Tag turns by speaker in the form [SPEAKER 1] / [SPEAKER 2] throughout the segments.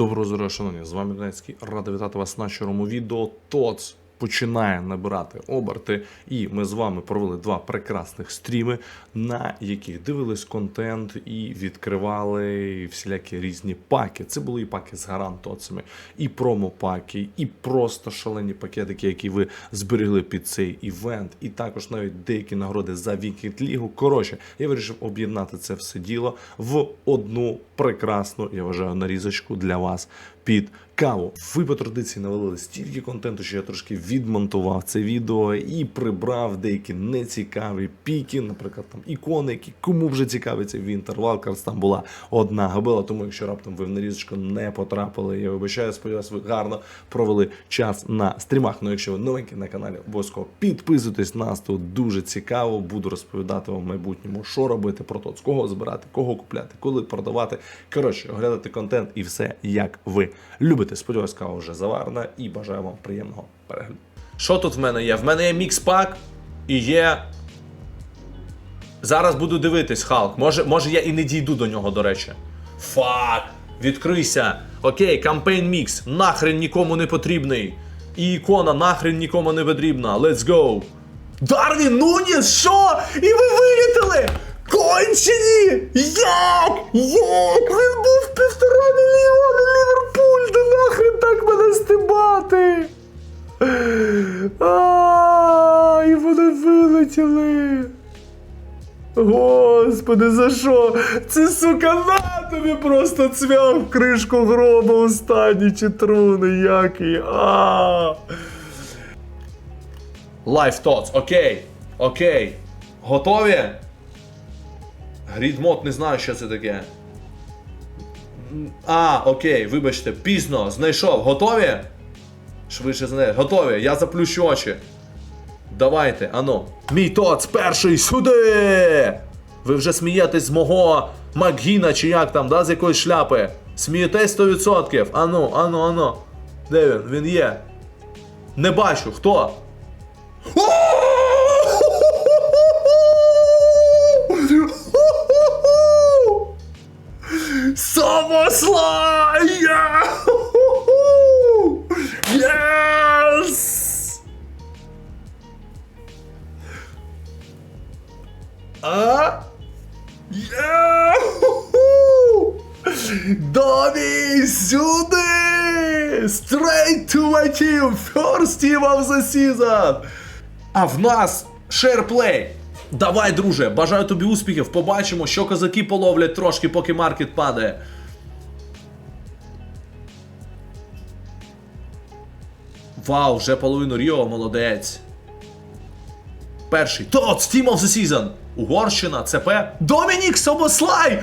[SPEAKER 1] Доброго здоров'я, з вами Донецький. Радий вітати вас на щирому відео. ТОЦ починає набирати оберти, і ми з вами провели два прекрасних стріми, на яких дивились контент і відкривали всілякі різні паки. Це були і паки з гарантоцами, і промо-паки, і просто шалені пакетики, які ви зберегли під цей івент, і також навіть деякі нагороди за Вікінд Лігу. Коротше, я вирішив об'єднати це все діло в одну прекрасну, я вважаю, нарізочку для вас під каву. Ви по традиції навалили стільки контенту, що я трошки відмонтував це відео і прибрав деякі нецікаві піки, наприклад, там ікони, які кому вже цікавиться Winter Walkers, там була одна габела. Тому якщо раптом ви в нарізочку не потрапили, я вибачаю, сподіваюся, ви гарно провели час на стрімах. Ну, якщо ви новенькі на каналі, обов'язково підписуйтесь нас тут дуже цікаво. Буду розповідати вам в майбутньому, що робити про то, з кого збирати, кого купляти, коли продавати. Коротше, оглядати контент і все як ви любите. Сподіваюсь, кава вже заварена і бажаю вам приємного перегляду. Що тут в мене є? В мене є мікс-пак і є. Зараз буду дивитись, Халк. Може, може я і не дійду до нього, до речі. Фак! Відкрийся. Окей, кампейн мікс. Нахрен нікому не потрібний. І ікона нахрен нікому не потрібна. Let's go. Дарвін Нуніс, що? І ви вилітали? Кончені! Як? Як? Він був А, і вони вилетіли! Господи, за що? Це сука на тобі просто цвях кришку гроба останні чи труни який. А. Thoughts, окей. Окей. Готові? Грідмод не знаю, що це таке. А, окей, вибачте, пізно, знайшов. Готові? Швидше знайшов. Готові, я заплющу очі. Давайте, ану. Мій тоц перший сюди! Ви вже смієтесь з мого Макгіна чи як там, да, з якоїсь шляпи. Смієтесь 100%. Ану, ану, ану. Де він? Він є. Не бачу, хто? Самослай! А? Яху! Домі сюди! Straight to my team! First team of the season! А в нас шерплей! Давай, друже, бажаю тобі успіхів. Побачимо, що козаки половлять трошки, поки маркет падає. Вау, вже половину Ріо, молодець. Перший. Тот, Team of the Season. Угорщина, ЦП. Домінік Собослай!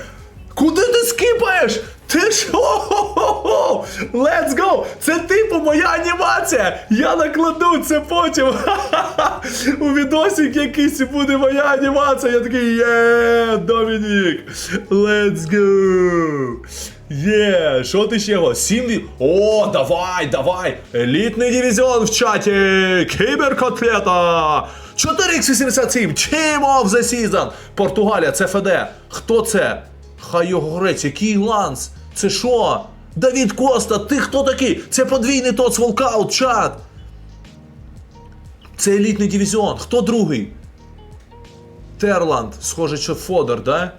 [SPEAKER 1] Куди ти скипаєш? Ти що? Let's go! Це типу моя анімація! Я накладу це потім. Ха-ха-ха! У відосик якийсь буде моя анімація. Я такий є, Домінік! Let's go! Є, що ти ще його? Сім О, давай, давай! Елітний дивізіон в чаті! Кіберкотлета! 4x87! Team of the Season! Португалія, це ФД. Хто це? Хай його горець, який ланс? Це що? Давід Коста, ти хто такий? Це подвійний тоц волкаут, чат! Це елітний дивізіон. Хто другий? Терланд, схоже, що Фодор, да?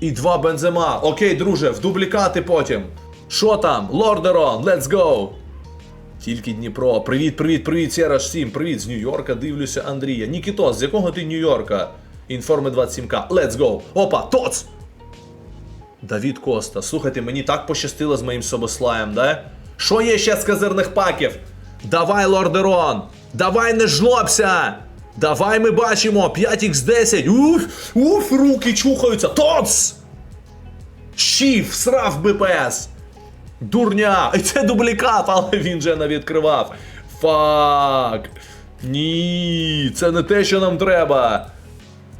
[SPEAKER 1] І два бензема. Окей, друже, в дублікати потім. Що там? Лордерон, let's go! Тільки Дніпро. Привіт, привіт, привіт, Сєраж 7. Привіт з Нью-Йорка. Дивлюся Андрія. Нікітос, з якого ти Нью-Йорка? Інформи 27К. Let's go! Опа, тоц! Давід Коста. Слухайте, мені так пощастило з моїм собослаєм, да? Що є ще з казирних паків? Давай, Лордерон! Давай не жлобся! Давай ми бачимо! 5х10! Уф! Уф! Руки чухаються! Тоц! Щів, срав БПС! Дурня! І це дублікат, але він же не відкривав. Фак! Ні, це не те, що нам треба.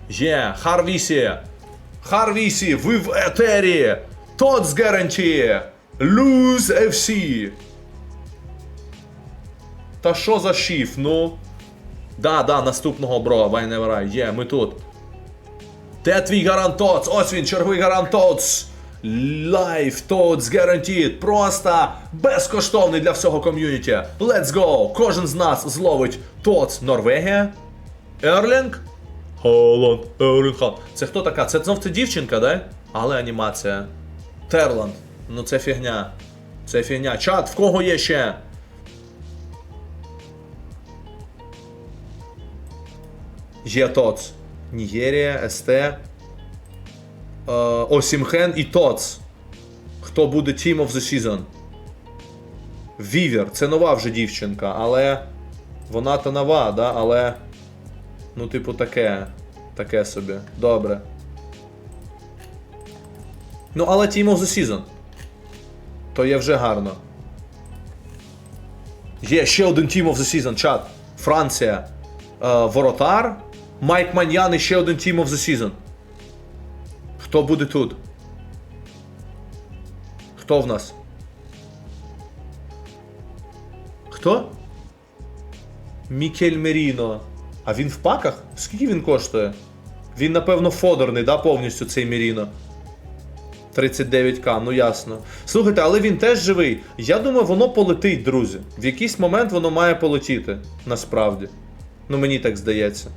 [SPEAKER 1] Є, Харвісі! Харвісі, ви в етері! Тоц гарантії! Lose FC! Та що за шіф, ну? Да, да, наступного бро, Вайневера, є, ми тут. Де твій гарантоц? Ось він, черговий гарантоц! Life Toads Guaranteed. Просто безкоштовний для всього ком'юніті. Let's go! Кожен з нас зловить Tots Норвегія. Ерлінг. Холланд. Ерлінг. Це хто така? Це знов це дівчинка, да? Але анімація. Терланд. Ну це фігня. Це фігня. Чат, в кого є ще? Є ТОЦ. Нігерія, СТ. Е, Осімхен і ТОЦ. Хто буде Team of the Season? Вівер. Це нова вже дівчинка, але. Вона то нова, да? але. Ну, типу, таке. Таке собі. Добре. Ну, але Team of the Season. То є вже гарно. Є ще один Team of the Season, чат. Франція. Е, Воротар. Майк Маньян і ще один Team of the Season. Хто буде тут? Хто в нас? Хто? Мікель Меріно. А він в паках? Скільки він коштує? Він, напевно, фодорний, да, повністю цей Меріно. 39к, ну ясно. Слухайте, але він теж живий. Я думаю, воно полетить, друзі. В якийсь момент воно має полетіти. Насправді. Ну мені так здається.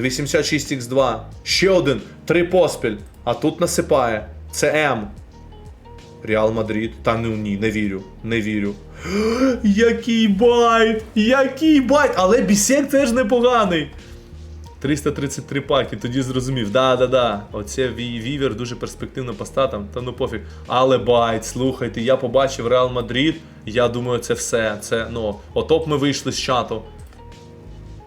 [SPEAKER 1] 86х2. Ще один. Три поспіль. А тут насипає. Це М. Реал Мадрид. Та ну ні, не вірю. Не вірю. Який байт! Який байт! Але бісек теж непоганий. 333 паки, тоді зрозумів. Да-да-да. Оце Вівер дуже перспективна поста там, та ну пофіг. Але байт, слухайте, я побачив Реал Мадрид. Я думаю, це все. Це, ну, отоп ми вийшли з чату.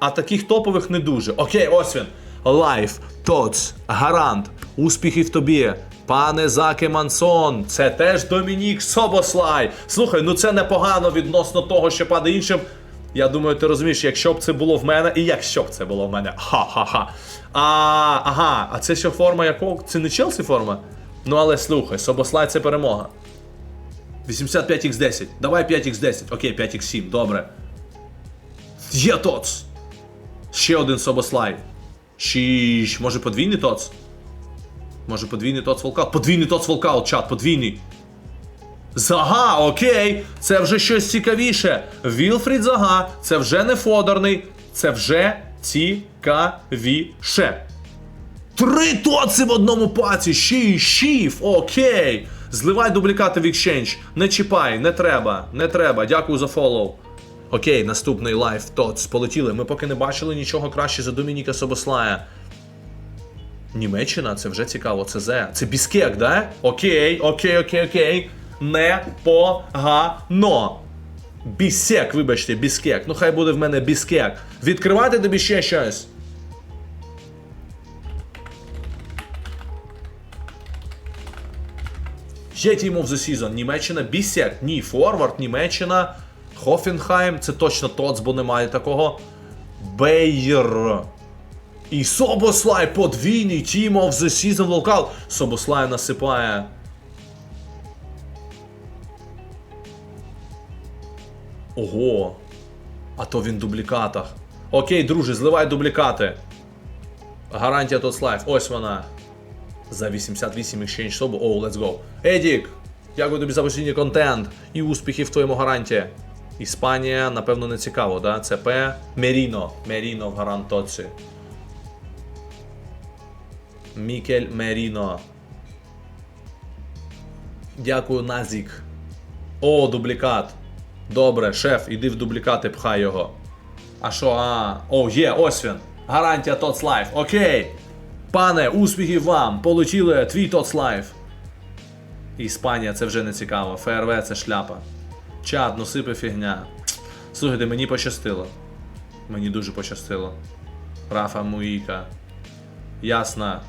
[SPEAKER 1] А таких топових не дуже. Окей, ось він. Лайф, Тоц, Гарант, успіхів тобі. Пане Заке Мансон, це теж Домінік Собослай. Слухай, ну це непогано відносно того, що падає іншим. Я думаю, ти розумієш, якщо б це було в мене, і якщо б це було в мене. Ха-ха-ха. А, ага, а це що форма якого? Це не Челсі форма? Ну але слухай, Собослай це перемога. 85х10. Давай 5х10. Окей, 5х7, добре. Є тоц. Ще один Собослай. Шіш. Може подвійний тоц? Може подвійний тоц волкаут? Подвійний тоц волкаут, чат, подвійний. Зага, окей, це вже щось цікавіше. Вілфрід Зага, це вже не фодорний, це вже цікавіше. Три тоци в одному паці. Ші, шіф, окей. Зливай дублікати в Exchange. Не чіпай, не треба, не треба. Дякую за фоллоу. Окей, наступний лайф тоц. Полетіли. Ми поки не бачили нічого краще за Домініка Собослая. Німеччина, це вже цікаво, це Зе. Це Біскек, да? Окей, окей, окей, окей. Непогано. Бісек, вибачте, біскек. Ну хай буде в мене біскек. Відкривати тобі ще щось. Є Team of the Season. Німеччина, Бісек. Ні, Форвард, Німеччина. Хофенхайм, це точно Тоц, бо немає такого. Бейер. І Собослай подвійний Team of the Season Локал. Собослай насипає. Ого. А то він в дублікатах. Окей, друже, зливай дублікати. Гарантія Тоцлайф. Ось вона. За 88 exchange собу. Оу, let's go. Едік! Дякую тобі за постійний контент і успіхів в твоєму гаранті. Іспанія, напевно, не цікаво, да? ЦП. Меріно. Меріно в гарантоці. Мікель Меріно. Дякую, Назік. О, дублікат. Добре, шеф, іди в дублікати, пхай його. А що, а? О, є, ось він. Гарантія Tots Life. Окей. Пане, успіхів вам! Полетіли твій Tots Life. Іспанія, це вже не цікаво. ФРВ це шляпа. Чат, ну сипе фігня. Слухайте, мені пощастило. Мені дуже пощастило. Рафа Муїка. Ясно.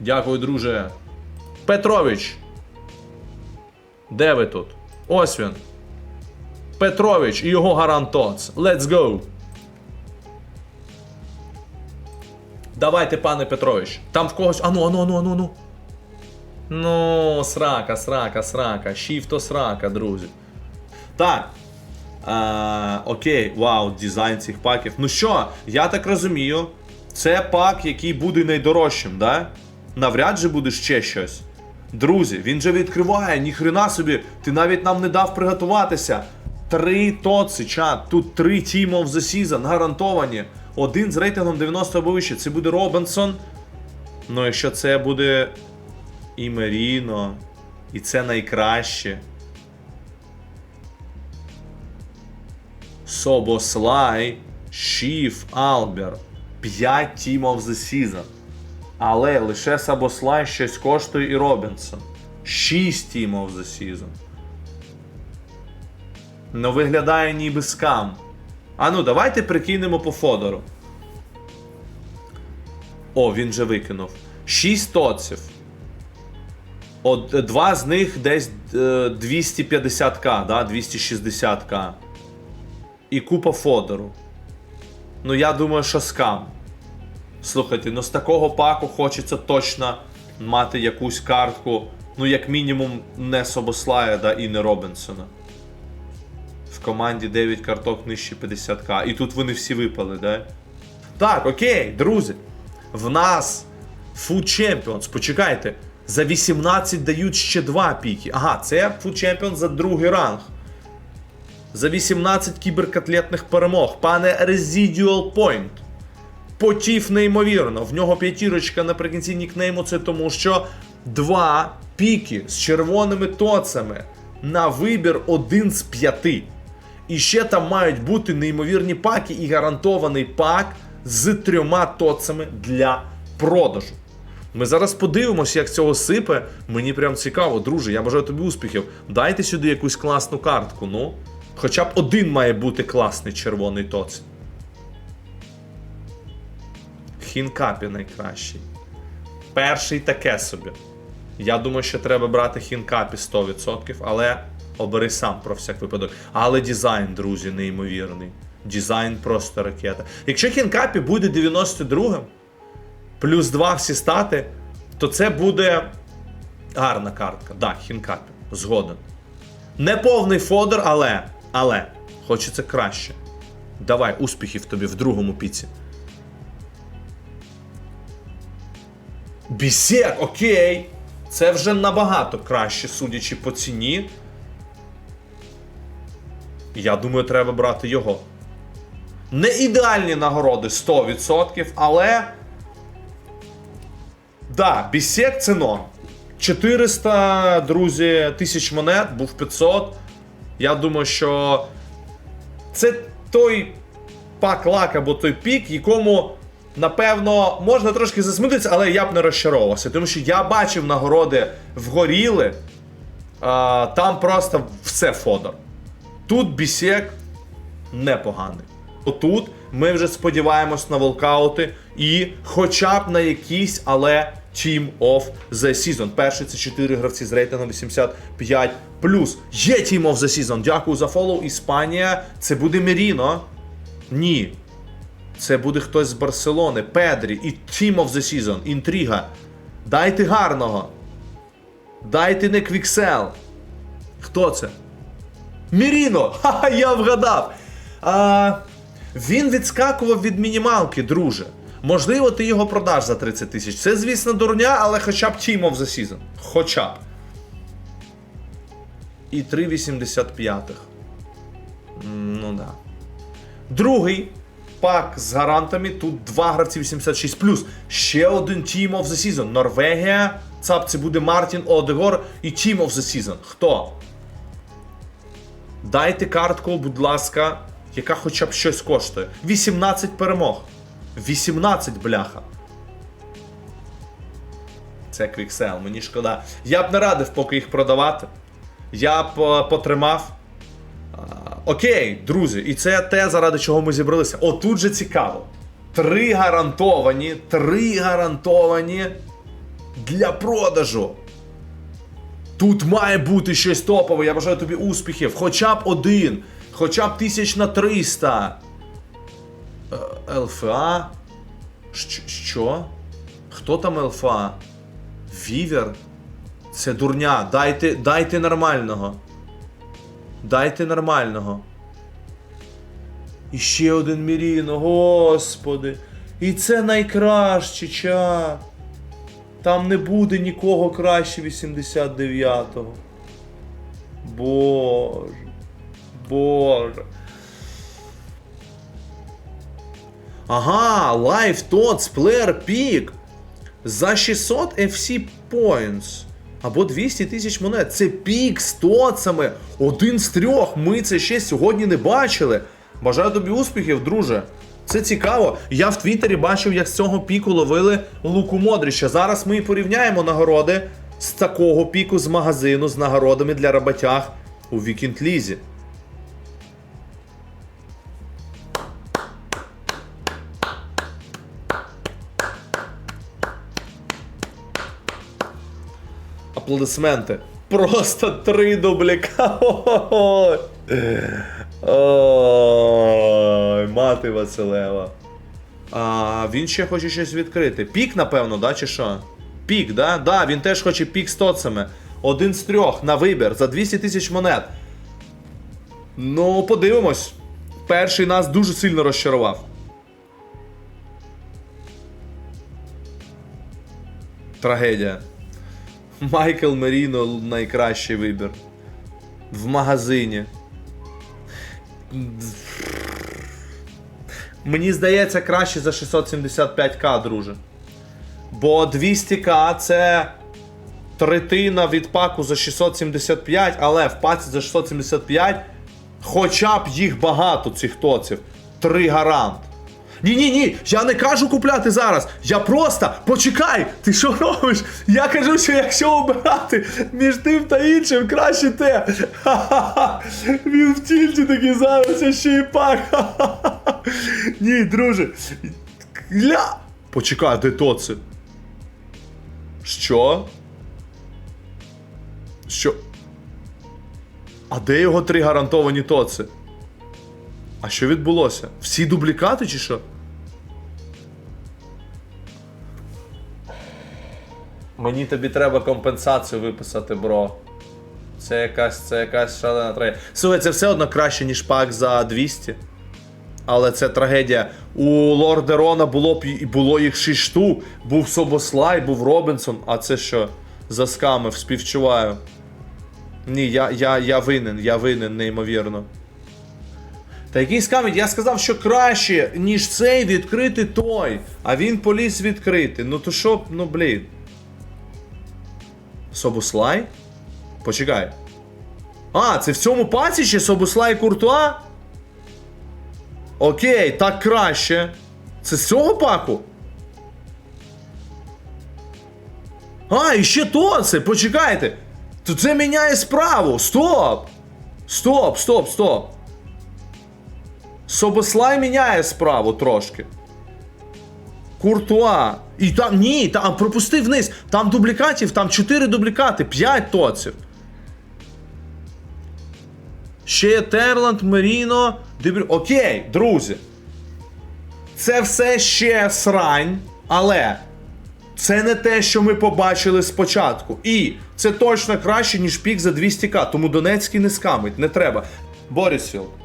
[SPEAKER 1] Дякую, друже. Петрович. Де ви тут? Ось він. Петрович і його гарант Тоц. Let's go. Давайте, пане Петрович. Там в когось. Ану, ану, ану, ану, ану. Ну, срака, срака, срака. Шіфто срака, друзі. Так. А, окей, вау, дизайн цих паків. Ну що, я так розумію, це пак, який буде найдорожчим, да? Навряд же буде ще щось. Друзі, він же відкриває, ніхрена собі, ти навіть нам не дав приготуватися. Три тоци, чат. Тут три Team of the Season гарантовані. Один з рейтингом 90 або вище. Це буде Робінсон. Ну, якщо це буде і Меріно, і це найкраще. Собослай, Шіф, Албер. 5 Team of the Season. Але лише Сабослай щось коштує і Робінсон. 6 Team of the Season. Ну, виглядає ніби скам. А ну, давайте прикинемо по Фодору. О, він же викинув. 6 тоців. От, два з них десь е, 250к, да? 260к. І купа Фодору. Ну, я думаю, що скам. Слухайте, ну з такого паку хочеться точно мати якусь картку, ну, як мінімум, не Собослая, да, і не Робінсона. В команді 9 карток нижче 50к. І тут вони всі випали, да? Так, окей, друзі. В нас Food Champions, почекайте. За 18 дають ще 2 піки. Ага, це Food Champions за другий ранг. За 18 кіберкотлетних перемог. Пане Residual Point. Потів неймовірно. В нього п'ятірочка наприкінці нікнейму. Це тому, що два піки з червоними тоцами на вибір один з п'яти. І ще там мають бути неймовірні паки і гарантований пак з трьома тоцами для продажу. Ми зараз подивимося, як цього сипе. Мені прям цікаво, друже. Я бажаю тобі успіхів. Дайте сюди якусь класну картку. Ну, хоча б один має бути класний червоний тоц. Хінкапі найкращий. Перший таке собі. Я думаю, що треба брати хінкапі 100%, але обери сам про всяк випадок. Але дизайн, друзі, неймовірний. Дизайн просто ракета. Якщо хінкапі буде 92-м, плюс 2 всі стати, то це буде гарна картка. Да, хінкапі. Згоден. Не повний фодер, але. Але. Хочеться краще. Давай, успіхів тобі в другому піці. Бісек, окей. Це вже набагато краще, судячи по ціні. Я думаю, треба брати його. Не ідеальні нагороди 100%, але. Да, бісек це норм. 400, друзі, тисяч монет, був 500. Я думаю, що це той пак лак або той пік, якому, напевно, можна трошки засмутитися, але я б не розчаровувався. Тому що я бачив нагороди вгоріли, а, там просто все фодор. Тут бісек непоганий. Отут ми вже сподіваємось на волкаути і хоча б на якийсь, але Team of the Season. Перший це 4 гравці з рейтингом 85. Є Team of the Season. Дякую за фоллоу. Іспанія. Це буде Меріно. Ні. Це буде хтось з Барселони. Педрі і Team of the Season. Інтрига. Дайте гарного. Дайте не Квіксел. Хто це? Міріно! Ха-ха, я вгадав. А, він відскакував від мінімалки, друже. Можливо, ти його продаш за 30 тисяч. Це, звісно, дурня, але хоча б of the Season. Хоча б. І 3,85. М, Ну да. Другий пак з гарантами. Тут два гравці 86. Ще один Team of the Season. Норвегія. ЦАП це буде Мартін Одегор і Team of the Season. Хто? Дайте картку, будь ласка, яка хоча б щось коштує. 18 перемог. 18 бляха. Це квіксел, мені шкода. Я б не радив поки їх продавати. Я б е, потримав. Окей, друзі, і це те, заради чого ми зібралися. О, тут же цікаво. Три гарантовані, три гарантовані для продажу. Тут має бути щось топове. Я бажаю тобі успіхів. Хоча б один, хоча б тисяч на 300. Е, ЛФА? Що? Хто там ЛФА? Вівер? Це дурня. Дайте, дайте нормального. Дайте нормального. І ще один Міріно, господи. І це найкраще чат. Там не буде нікого краще 89-го. Боже. Боже. Ага, Live Tots Player Peak. За 600 FC Points. Або 200 тисяч монет. Це пік з тоцами. Один з трьох. Ми це ще сьогодні не бачили. Бажаю тобі успіхів, друже. Це цікаво. Я в Твіттері бачив, як з цього піку ловили Луку Модріча. Зараз ми і порівняємо нагороди з такого піку з магазину з нагородами для роботяг у Вікінд Лізі. Аплодисменти. Просто три дубляка. Ой. Ой, мати Василева. А, він ще хоче щось відкрити. Пік, напевно, да, чи що? Пік, да? Да, він теж хоче пік з тоцами. Один з трьох на вибір за 200 тисяч монет. Ну, подивимось. Перший нас дуже сильно розчарував. Трагедія. Майкл Меріно найкращий вибір. В магазині. Мені здається, краще за 675к, друже. Бо 200к це третина від паку за 675, але в паці за 675 хоча б їх багато, цих тоців. Три гарант. Ні, ні, ні, я не кажу купляти зараз. Я просто почекай, ти що робиш? Я кажу, що якщо обирати між тим та іншим, краще те. Ха-ха-ха. Він в тільті такий зараз, а ще й пак. Ха-ха-ха. Ні, друже. Ля. Почекай, де тоци? Що? Що? А де його три гарантовані тоци? А що відбулося? Всі дублікати чи що? Мені тобі треба компенсацію виписати, бро. Це якась, це якась шалена трагедія. Слухай, це все одно краще, ніж пак за 200. Але це трагедія. У Лордерона було б було їх 6 штук. Був Собослай, був Робінсон. А це що? За скамив, співчуваю. Ні, я, я, я винен, я винен, неймовірно. Та який скамить, я сказав, що краще, ніж цей відкрити той. А він поліз відкрити. Ну то що, ну блін. Собуслай? Почекай. А, це в цьому паці ще Собуслай Куртуа? Окей, так краще. Це з цього паку? А, і ще то почекайте. То це міняє справу. Стоп! Стоп, стоп, стоп. Собослай міняє справу трошки. Куртуа. І там. Ні, там пропустив вниз. Там дублікатів, там 4 дублікати, 5 тоців. Ще є Терланд, Меріно, Дебрю. Окей, друзі. Це все ще срань, але це не те, що ми побачили спочатку. І це точно краще, ніж пік за 200к. Тому Донецький не скамить, не треба. Борісфілд.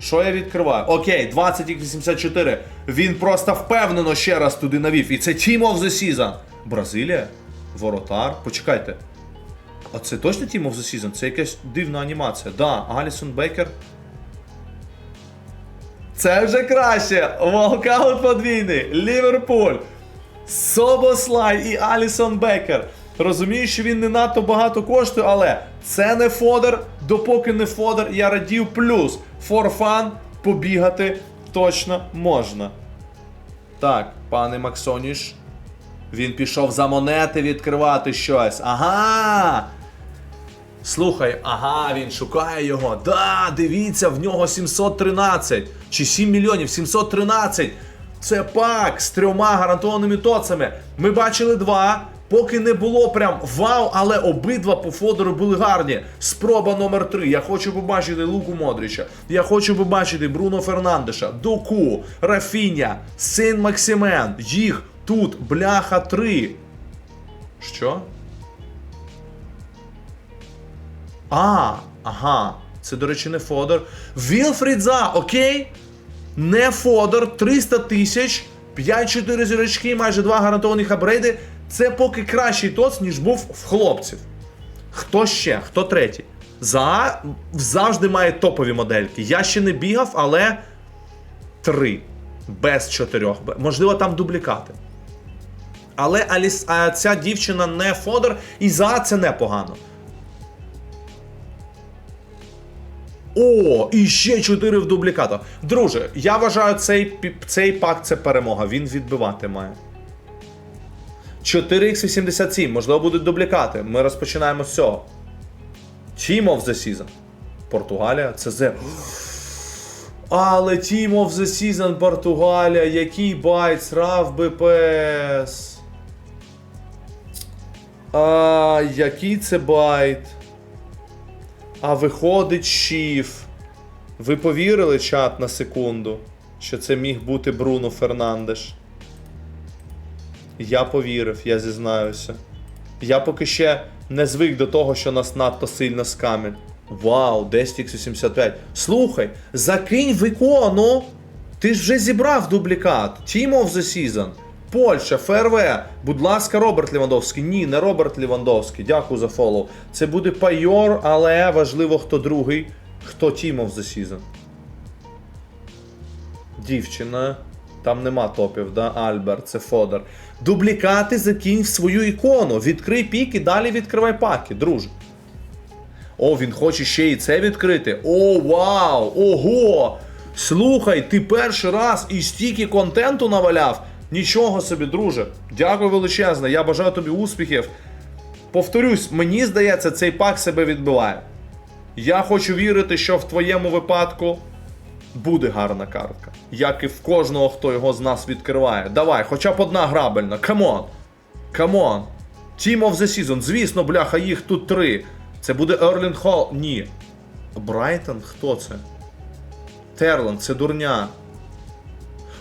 [SPEAKER 1] Що я відкриваю? Окей, 20x84. Він просто впевнено ще раз туди навів. І це Team of the Season. Бразилія? Воротар. Почекайте. А це точно Team of the Season? Це якась дивна анімація. Да, Алісон Бейкер. Це вже краще. Волкаут подвійний. Ліверпуль. Собослай і Алісон Бекер. Розумію, що він не надто багато коштує, але це не фодер. Допоки не фодер, я радів плюс. For fun побігати точно можна. Так, пане Максоніш. Він пішов за монети відкривати щось. Ага. Слухай, ага, він шукає його. Да, дивіться, в нього 713 чи 7 мільйонів 713. Це пак з трьома гарантованими тоцами. Ми бачили два. Поки не було прям вау, але обидва по Фодору були гарні. Спроба номер 3 Я хочу побачити Луку Модріча. Я хочу побачити Бруно Фернандеша, Доку, Рафіня, Син Максимен. Їх тут бляха 3. Що? А, ага. Це, до речі, не Фодор. Вілфрідза, окей. Не Фодор, 300 тисяч, 5-4 зірочки, майже 2 гарантованих апгрейди. Це поки кращий тоц, ніж був в хлопців. Хто ще? Хто третій? За завжди має топові модельки. Я ще не бігав, але три. Без чотирьох. Можливо, там дублікати. Але Аліс, а ця дівчина не Фодор, і за це непогано. О, і ще 4 в дублікатах. Друже, я вважаю, цей, цей пак це перемога. Він відбивати має. 4х87, можливо, будуть дублікати. Ми розпочинаємо з цього. Team of the Season. Португалія, ЦЗ. Але Team of the Season Португалія, який байт, срав БПС. А, який це байт? А виходить шіф. Ви повірили чат на секунду, що це міг бути Бруно Фернандеш? Я повірив, я зізнаюся. Я поки ще не звик до того, що нас надто сильно скамять. Вау, 10x85. Слухай, закинь в ікону. Ти ж вже зібрав дублікат. Team of the Season. Польща, ФРВ. Будь ласка, Роберт Лівандовський. Ні, не Роберт Лівандовський. Дякую за фоллоу. Це буде Пайор, але важливо, хто другий. Хто Team of the Season. Дівчина. Там нема топів, да? Альберт, це Фодор. Дублікати закинь в свою ікону. Відкрий пік і далі відкривай паки, друже. О, він хоче ще і це відкрити. О, вау! Ого! Слухай, ти перший раз і стільки контенту наваляв. Нічого собі, друже. Дякую величезне. Я бажаю тобі успіхів. Повторюсь, мені здається, цей пак себе відбиває. Я хочу вірити, що в твоєму випадку буде гарна картка. Як і в кожного, хто його з нас відкриває. Давай, хоча б одна грабельна. Камон! Камон! Team of the Season. Звісно, бляха, їх тут три. Це буде Ерлін Холл. Ні. Брайтон? Хто це? Терланд, це дурня.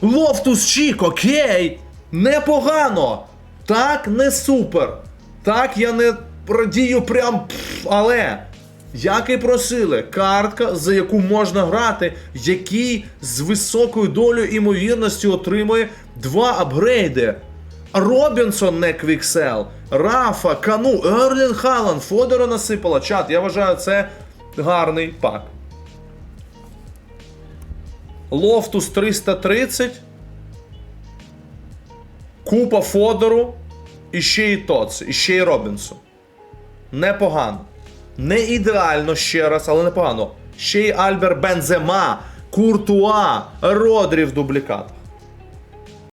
[SPEAKER 1] Лофтус Чік, окей! Непогано! Так, не супер. Так, я не радію прям. але. Як і просили, картка, за яку можна грати, який з високою долею імовірності отримує два апгрейди. Робінсон не квіксел, Рафа, Кану, Ерлін Халан, Фодора насипала. Чат, я вважаю, це гарний пак. Лофтус 330. Купа Фодору. І ще й Тоц, і ще й Робінсон. Непогано. Не ідеально ще раз, але непогано. Ще й Альбер Бензема, Куртуа, Родрі в дублікатах.